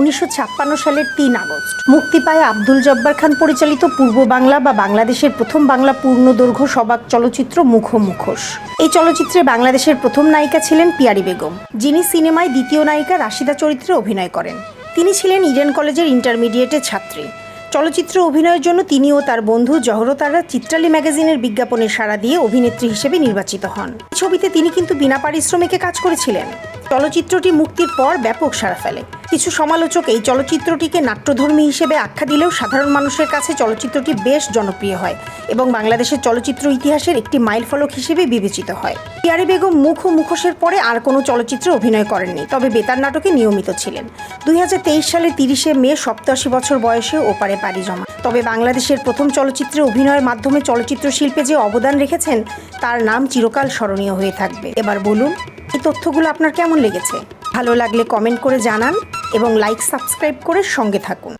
উনিশশো ছাপ্পান্ন সালের তিন আগস্ট। মুক্তি পায় আব্দুল জব্বার খান পরিচালিত পূর্ব বাংলা বা বাংলাদেশের প্রথম বাংলা পূর্ণদৈর্ঘ্য সবাক চলচ্চিত্র মুখ মুখোশ এই চলচ্চিত্রে বাংলাদেশের প্রথম নায়িকা ছিলেন পিয়ারি বেগম, যিনি সিনেমায় দ্বিতীয় নায়িকা রাশিদা চরিত্রে অভিনয় করেন। তিনি ছিলেন ইডেন কলেজের ইন্টারমিডিয়েটের ছাত্রী। চলচ্চিত্র অভিনয়ের জন্য তিনি ও তার বন্ধু জহরতারা চিত্রালী ম্যাগাজিনের বিজ্ঞাপনে সাড়া দিয়ে অভিনেত্রী হিসেবে নির্বাচিত হন। ছবিতে তিনি কিন্তু বিনা পারিশ্রমিকে কাজ করেছিলেন। চলচ্চিত্রটি মুক্তির পর ব্যাপক সাড়া ফেলে। কিছু সমালোচক এই চলচ্চিত্রটিকে নাট্যধর্মী হিসেবে আখ্যা দিলেও সাধারণ মানুষের কাছে চলচ্চিত্রটি বেশ জনপ্রিয় হয় এবং বাংলাদেশের চলচ্চিত্র ইতিহাসের একটি মাইলফলক হিসেবে বিবেচিত হয়। পিয়ারি বেগম মুখ ও মুখোশের পরে আর কোনো চলচ্চিত্রে অভিনয় করেননি, তবে বেতার নাটকে নিয়মিত ছিলেন। দুই হাজার তেইশ সালের তিরিশে মে সপ্তাশি বছর বয়সে ওপারে পাড়ি জমা তবে বাংলাদেশের প্রথম চলচ্চিত্রে অভিনয়ের মাধ্যমে চলচ্চিত্র শিল্পে যে অবদান রেখেছেন, তার নাম চিরকাল স্মরণীয় হয়ে থাকবে। এবার বলুন, এই তথ্যগুলো আপনার কেমন লেগেছে? ভালো লাগলে কমেন্ট করে জানান। এবং লাইক সাবস্ক্রাইব করে সঙ্গে থাকুন।